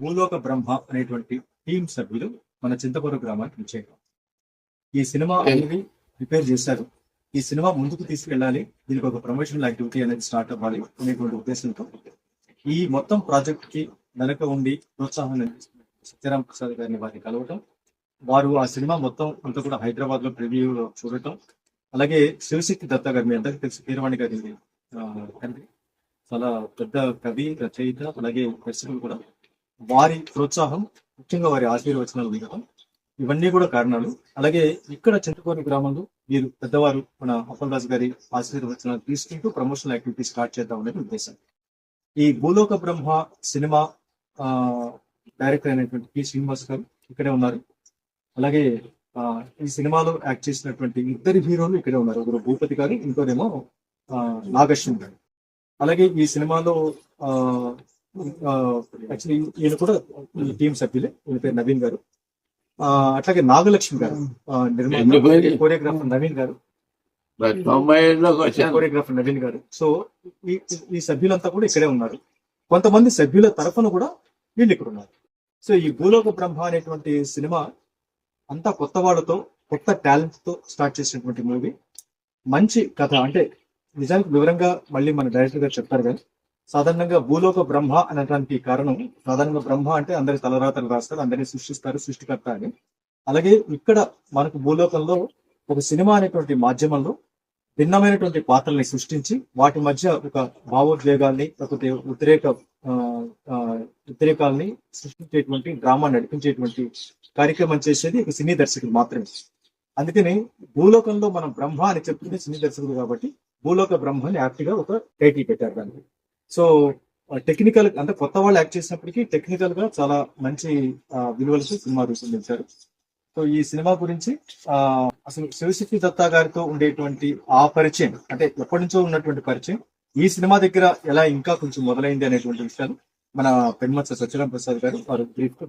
భూలోక బ్రహ్మ అనేటువంటి టీం సభ్యులు మన చింతపూరు గ్రామానికి వచ్చారు. ఈ సినిమా అనేది ప్రిపేర్ చేశారు. ఈ సినిమా ముందుకు తీసుకెళ్ళాలి. దీనికి ఒక ప్రమోషనల్ యాక్టివిటీ అనేది స్టార్ట్ అవ్వాలి అనేటువంటి ఉద్దేశంతో ఈ మొత్తం ప్రాజెక్ట్కి వెనక ఉండి ప్రోత్సాహం సత్యరామ్ ప్రసాద్ గారిని వారిని కలవటం వారు ఆ సినిమా మొత్తం అంతా కూడా హైదరాబాద్లో ప్రివ్యూ చూడటం అలాగే శివశక్తి దత్త గారు మీ అందరికీ తెలుసు కీరవాణి గారి చాలా పెద్ద కవి రచయిత అలాగే దర్శకులు కూడా. వారి ప్రోత్సాహం ముఖ్యంగా వారి ఆశీర్వచనాలు దిగడం ఇవన్నీ కూడా కారణాలు. అలాగే ఇక్కడ చింతకోని గ్రామంలో వీరు పెద్దవారు మన అప్పల్ గారి ఆశీర్వచనాలు తీసుకుంటూ ప్రమోషనల్ యాక్టివిటీ స్టార్ట్ చేద్దాం అనేది ఉద్దేశం. ఈ భూలోక బ్రహ్మ సినిమా ఆ, డైరెక్టర్ అయినటువంటి పి శ్రీనివాస్ గారు ఇక్కడే ఉన్నారు. అలాగే ఆ, ఈ సినిమాలో యాక్ట్ చేసినటువంటి ఇద్దరు హీరోలు ఇక్కడే ఉన్నారు. ఒకరు భూపతి గారు ఇంకోరేమో ఆ, నాగశ్వం గారు. అలాగే ఈ సినిమాలో యాక్చువల్లీ ఈయన కూడా ఈ టీం సభ్యులే. ఈయన పేరు నవీన్ గారు. ఆ, అట్లాగే నాగలక్ష్మి గారు నిర్మాత? కోరియోగ్రాఫర్ నవీన్ గారు. కోరియోగ్రాఫర్ నవీన్ గారు. సో ఈ ఈ సభ్యులంతా కూడా ఇక్కడే ఉన్నారు. కొంతమంది సభ్యుల తరఫున కూడా వీళ్ళు ఇక్కడ ఉన్నారు. సో ఈ భూలోక బ్రహ్మ అనేటువంటి సినిమా అంతా కొత్త వాళ్ళతో కొత్త టాలెంట్తో స్టార్ట్ చేసినటువంటి మూవీ. మంచి కథ. అంటే నిజానికి వివరంగా మళ్ళీ మన డైరెక్టర్ గారు చెప్తారు కానీ సాధారణంగా భూలోక బ్రహ్మ అనడానికి కారణం సాధారణంగా బ్రహ్మ అంటే అందరి తలరాతలు రాస్తారు అందరినీ సృష్టిస్తారు సృష్టికర్త అని. అలాగే ఇక్కడ మనకు భూలోకంలో ఒక సినిమా అనేటువంటి మాధ్యమంలో భిన్నమైనటువంటి పాత్రల్ని సృష్టించి వాటి మధ్య ఒక భావోద్వేగాల్ని లేకపోతే ఉద్రేక ఆ, ఉద్రేకాల్ని సృష్టించేటువంటి డ్రామా నడిపించేటువంటి కార్యక్రమం చేసేది ఒక సినీ దర్శకుడు మాత్రమే. అందుకని భూలోకంలో మనం బ్రహ్మ అని చెప్తుంది సినీ దర్శకుడు కాబట్టి భూలోక బ్రహ్మ అని యాక్ట్గా ఒక టైటిల్ పెట్టారు దానికి సో టెక్నికల్ అంటే కొత్త వాళ్ళు యాక్ట్ చేసినప్పటికీ టెక్నికల్గా చాలా మంచి విలువలతో సినిమా రూపొందించారు. సో ఈ సినిమా గురించి ఆ అసలు శివశక్తి దత్తా గారితో ఉండేటువంటి ఆ పరిచయం అంటే ఎప్పటి నుంచో ఉన్నటువంటి పరిచయం ఈ సినిమా దగ్గర ఎలా ఇంకా కొంచెం మొదలైంది అనేటువంటి విషయాలు మన పెన్మత్స సత్యరాం ప్రసాద్ గారు వారు బ్రీఫ్గా